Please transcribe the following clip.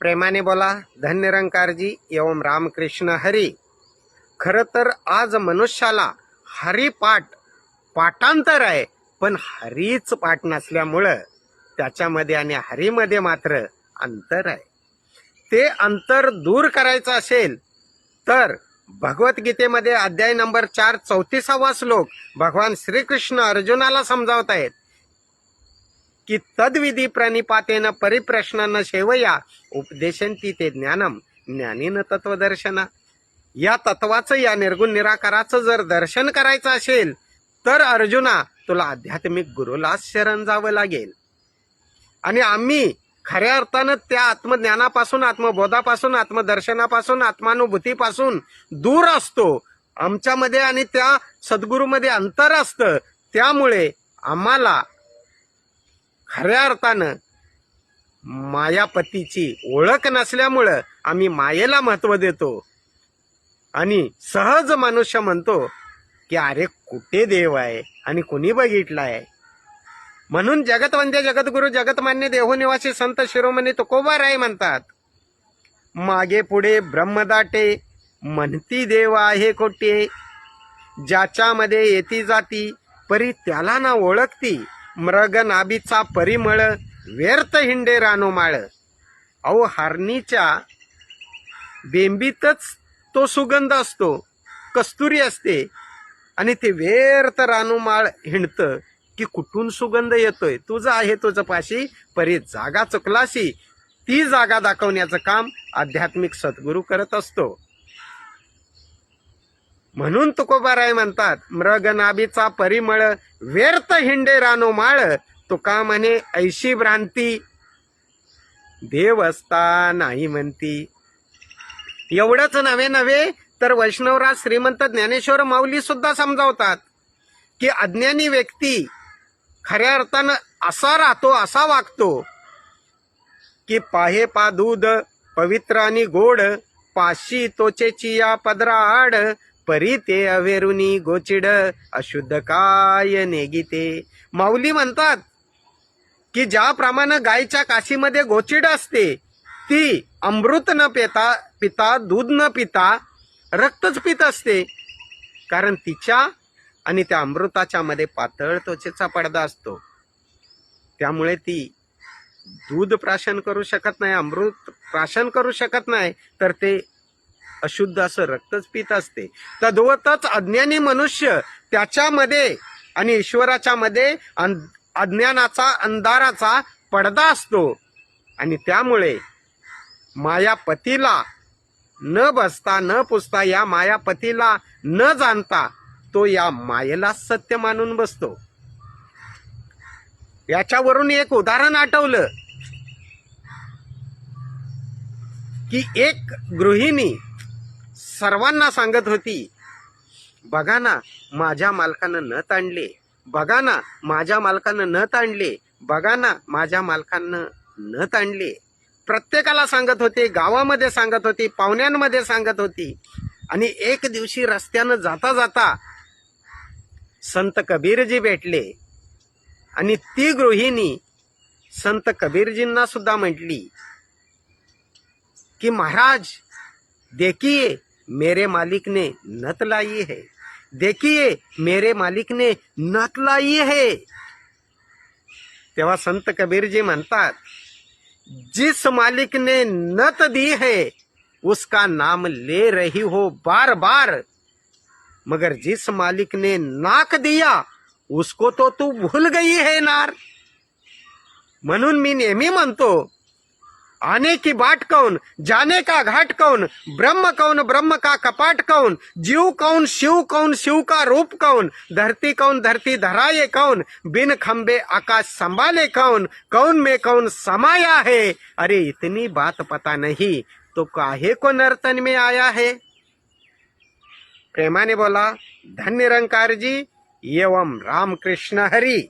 प्रेमाने बोला धन्यरंकारजी एवं रामकृष्ण हरी. खरं तर आज मनुष्याला हरिपाठ पाठांतर आहे पण हरीच पाठ नसल्यामुळं त्याच्यामध्ये आणि हरीमध्ये मात्र अंतर आहे. ते अंतर दूर करायचं असेल तर भगवद्गीतेमध्ये अध्याय नंबर चार चौतीसावा श्लोक भगवान श्रीकृष्ण अर्जुनाला समजावत आहेत की तद्विधी प्रणिपातेन परिप्रश्न सेवया उपदेशंती ते ज्ञानम. ज्ञानीन तत्वदर्शना या तत्वाचं या निर्गुण निराकाराचं जर दर्शन करायचं असेल तर अर्जुना तुला आध्यात्मिक गुरुलाच शरण जावं लागेल. आणि आम्ही खऱ्या अर्थानं त्या आत्मज्ञानापासून आत्मबोधापासून आत्मदर्शनापासून आत्मानुभूतीपासून दूर असतो. आमच्यामध्ये आणि त्या सद्गुरूमध्ये अंतर असतं. त्यामुळे आम्हाला खऱ्या अर्थानं मायापतीची ओळख नसल्यामुळं आम्ही मायेला महत्त्व देतो. आणि सहज मनुष्य म्हणतो की अरे कुठे देव आहे आणि कुणी बघितलाय? म्हणून जगतवंद्य म्हणजे जगद्गुरु जगतमान्य देहनिवासी संत शिरोमणी तुकोबार आहे म्हणतात मागे पुढे ब्रह्मदाटे म्हणती देव आहे खोटे ज्याच्यामध्ये येती जाती परी त्याला ना ओळखती. मृग नाभीचा परिमळ व्यर्थ हिंडे रानोमाळ अहो हारणीच्या बेंबीतच तो सुगंध असतो कस्तुरी असते आणि ते व्यर्थ रानोमाळ हिंडतं की कुठून सुगंध येतोय? तुझं आहे तुझं पाशी परी जागा चुकलाशी. ती जागा दाखवण्याचं काम आध्यात्मिक सद्गुरू करत असतो. म्हणून तुकोबाराय म्हणतात मृग नाभीचा परिमळ व्यर्थ हिंडे रानो माळ तुका म्हणे ऐशी भ्रांती. देव असता नाही म्हणती. एवढंच नव्हे नव्हे तर वैष्णवराज श्रीमंत ज्ञानेश्वर माऊली सुद्धा समजावतात की अज्ञानी व्यक्ती खऱ्या अर्थानं असा राहतो असा वागतो की पाहे पा दूध पवित्र आणि गोड पाशी तोचेची या पदरा आड परी ते अवेरुनी गोचिड अशुद्ध काय नेगिते? माऊली म्हणतात की ज्याप्रमाणे गायच्या काशीमध्ये गोचिड असते ती अमृत न पिता पिता दूध न पिता रक्तच पित असते. कारण तिच्या आणि त्या अमृताच्या मध्ये पातळ त्वचेचा पडदा असतो. त्यामुळे ती दूध प्राशन करू शकत नाही अमृत प्राशन करू शकत नाही तर ते अशुद्ध असं रक्तच पित असते. तद्वतच अज्ञानी मनुष्य त्याच्यामध्ये आणि ईश्वराच्या मध्ये अज्ञानाचा अंधाराचा पडदा असतो. आणि त्यामुळे मायापतीला न बसता न पुसता या मायापतीला न जाणता तो या मायेला सत्य मानून बसतो. याच्यावरून एक उदाहरण आठवलं. की एक गृहिणी सर्वांना सांगत होती बघा ना माझ्या मालकानं न ताणले बघा ना माझ्या मालकानं न ताणले बघा ना माझ्या मालकानं न ताणले प्रत्येकाला सांगत होते गावामध्ये सांगत होती पाहुण्यांमध्ये सांगत होती. आणि एक दिवशी रस्त्यानं जाता जाता संत कबीरजी भेटले. आणि ती गृहिणी संत कबीरजींना सुद्धा म्हटली की महाराज देखिए मेरे मालिक ने नत लाई है। देखिए, मेरे मालिक ने नत लाई है। तेव्हा संत कबीरजी म्हणतात, जिस मालिक ने नत दी है, उसका नाम ले रही हो बार बार मगर जिस मालिक ने नाक दिया, उसको तो तू भूल गई है, नार। म्हणून मी नेहमी म्हणतो आने की बाट कौन? जाने का घाट कौन? ब्रह्म कौन, ब्रह्म का कपाट कौन? जीव कौन, शिव कौन, शिव का रूप कौन? धरती कौन, धरती धराए कौन? बिन खंबे आकाश संभाले कौन? कौन में कौन समाया है? अरे, इतनी बात पता नहीं तो काहे को नर्तन में आया है? प्रेमा ने बोला, धन्य रंकार जी, एवं रामकृष्ण हरी।